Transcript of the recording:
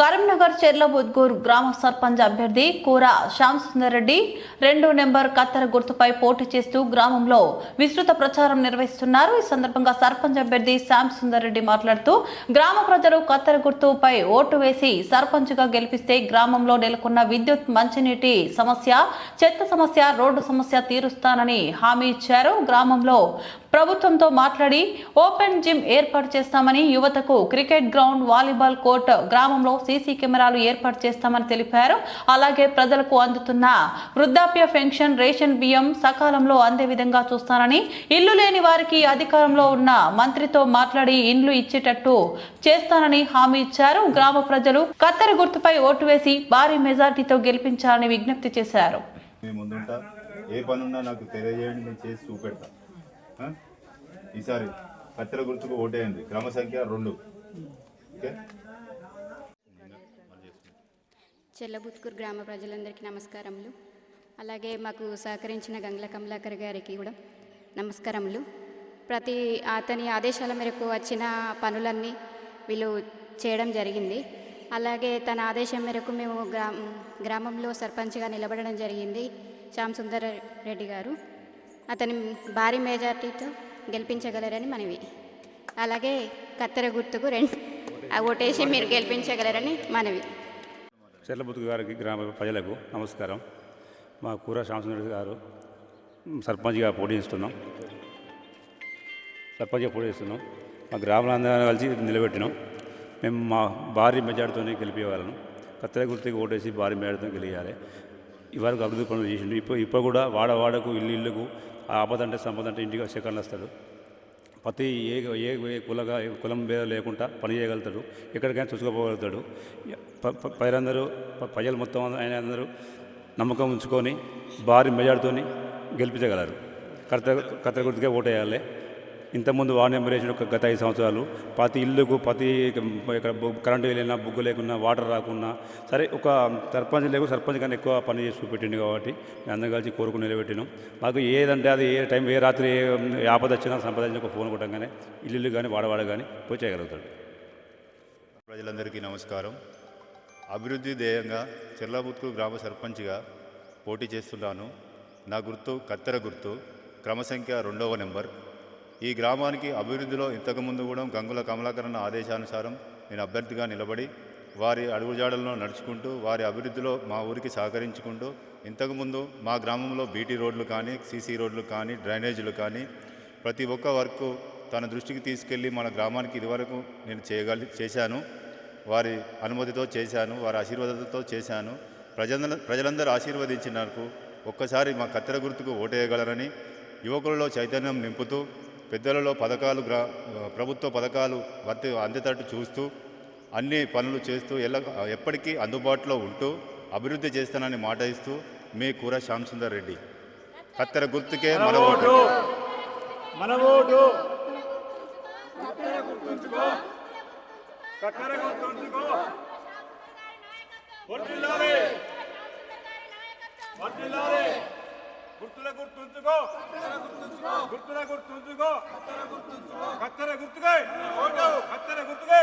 కరీంనగర్ చెర్లబుద్గూర్ గ్రామ సర్పంచ్ అభ్యర్థి కూర శ్యామ్ రెడ్డి రెండు నెంబర్ కత్తెర గుర్తుపై పోటీ చేస్తూ గ్రామంలో విస్తృత ప్రచారం నిర్వహిస్తున్నారు. ఈ సందర్భంగా సర్పంచ్ అభ్యర్థి శ్యామ్ సుందర్ రెడ్డి మాట్లాడుతూ గ్రామ ప్రజలు కత్తెర గుర్తుపై ఓటు వేసి సర్పంచ్గా గెలిపిస్తే గ్రామంలో నెలకొన్న విద్యుత్ మంచినీటి సమస్య చెత్త సమస్య రోడ్డు సమస్య తీరుస్తానని హామీ ఇచ్చారు. గ్రామంలో ప్రభుత్వంతో మాట్లాడి ఓపెన్ జిమ్ ఏర్పాటు చేస్తామని యువతకు క్రికెట్ గ్రౌండ్ వాలీబాల్ కోర్ట్ గ్రామంలో సీసీ కెమెరాలు ఏర్పాటు చేస్తామని తెలిపారు. అలాగే ప్రజలకు అందుతున్న వృద్ధాప్య పెన్షన్ రేషన్ బియ్యం సకాలంలో అందే విధంగా చూస్తానని ఇల్లు లేని వారికి అధికారంలో ఉన్న మంత్రితో మాట్లాడి ఇండ్లు ఇచ్చేటట్టు చేస్తానని హామీ ఇచ్చారు. గ్రామ ప్రజలు కత్తెర గుర్తుపై ఓటు వేసి భారీ మెజార్టీతో గెలిపించాలని విజ్ఞప్తి చేశారు. ఏ పనున్నా నాకు తెలియజేయండి నేను చేసి చూపెడతా. ఈసారి కత్తెర గుర్తుకు ఓటేయండి. క్రమ సంఖ్య రెండు. ఓకే? చెల్లబుత్కూరు గ్రామ ప్రజలందరికీ నమస్కారములు. అలాగే మాకు సహకరించిన గంగ్ల కమలాకర్ గారికి కూడా నమస్కారములు. ప్రతి అతని ఆదేశాల మేరకు వచ్చిన పనులన్నీ వీళ్ళు చేయడం జరిగింది. అలాగే తన ఆదేశం మేరకు మేము గ్రా గ్రామంలో సర్పంచ్గా నిలబడడం జరిగింది శ్యామ్ సుందర్ రెడ్డి గారు. అతని భారీ మెజార్టీతో గెలిపించగలరని మనవి. అలాగే కత్తెర గుర్తుకు రెండు ఓటేసి మీరు గెలిపించగలరని మనవి. చెర్లబుద్దు గారికి గ్రామ ప్రజలకు నమస్కారం. మా కూర శ్యామసుందర్ గారు సర్పంచ్గా పోటీ చేస్తున్నాం. సర్పంచ్గా పోటీ చేస్తున్నాం. మా గ్రామాలందరూ కలిసి నిలబెట్టినాం. మేము మా భారీ మెజార్టీతోనే గెలిపేవాళ్ళం. కత్తెర గుర్తుకి ఓటేసి భారీ మెజార్టీతో గెలియాలి ఇవరకు అభివృద్ధి పనులు చేసిండు. ఇప్పుడు ఇప్పుడు కూడా వాడ వాడకు ఇల్లు ఇల్లుకు ఆపదంటే సంపదంటే ఇంటికి సెకండ్లు వస్తాడు. ప్రతి ఏ ఏ కులగా ఏ కులం భేదం లేకుండా పని చేయగలుగుతాడు. ఎక్కడికైనా చూసుకోపోగలుగుతాడు ప- పైరందరూ ప్రజలు మొత్తం ఆయన అందరూ నమ్మకం ఉంచుకొని భారీ మెజార్టీతో గెలిపించగలరు. కర్త కర్త గుర్తుకే ఓటేయాలి. ఇంతకుముందు వార్డు ఎంబరేషన్ ఒక గత ఐదు సంవత్సరాలు ప్రతి ఇల్లుకు ప్రతి ఇక్కడ కరెంటు వెళ్ళినా బుగ్గు లేకున్నా వాటర్ రాకున్నా సరే ఒక సర్పంచ్ లేకు సర్పంచ్ కన్నా ఎక్కువ పని చేసి చూపెట్టిండు కాబట్టి మేము అందరం కలిసి కోరుకుని నిలబెట్టినాం. మాకు ఏదంటే అది ఏ టైం ఏ రాత్రి ఏ ఆపద వచ్చినా సంపాదించిన ఒక ఫోన్ కొట్టంగానే ఇల్లు కానీ వాడవాడ కానీ పోయి చేయగలుగుతాడు. ప్రజలందరికీ నమస్కారం. అభివృద్ధి ధ్యేయంగా చెర్లాబుత్కు గ్రామ సర్పంచ్గా పోటీ చేస్తున్నాను. నా గుర్తు కత్తెర గుర్తు క్రమ సంఖ్య రెండవ నెంబర్. ఈ గ్రామానికి అభివృద్ధిలో ఇంతకుముందు కూడా గంగుల కమలాకరణ ఆదేశానుసారం నేను అభ్యర్థిగా నిలబడి వారి అడుగుజాడలను నడుచుకుంటూ వారి అభివృద్ధిలో మా ఊరికి సహకరించుకుంటూ ఇంతకుముందు మా గ్రామంలో బీటీ రోడ్లు కానీ సీసీ రోడ్లు కానీ డ్రైనేజీలు కానీ ప్రతి ఒక్క వర్క్ తన దృష్టికి తీసుకెళ్ళి మన గ్రామానికి ఇదివరకు నేను చేయగలి చేశాను. వారి అనుమతితో చేశాను వారి ఆశీర్వాదంతో చేశాను. ప్రజల ప్రజలందరూ ఆశీర్వదించినకు నాకు ఒక్కసారి మా కత్తెర గుర్తుకు ఓటేయగలరని యువకులలో చైతన్యం నింపుతూ పెద్దలలో పథకాలు గ్రా ప్రభుత్వ పథకాలు వర్తి అందేటట్టు చూస్తూ అన్ని పనులు చేస్తూ ఎల్ల ఎప్పటికీ అందుబాటులో ఉంటూ అభివృద్ధి చేస్తానని మాట ఇస్తూ మీ కూర శ్యామ్ సుందర్ రెడ్డి కత్తెర గుర్తుకే మన ఓటు మన ఓటు గుర్తుల గుర్తుంచుకో గుర్తుల గుర్తుంచుకో కత్తెర గుర్తుకే ఓటు కత్తెర గుర్తుకే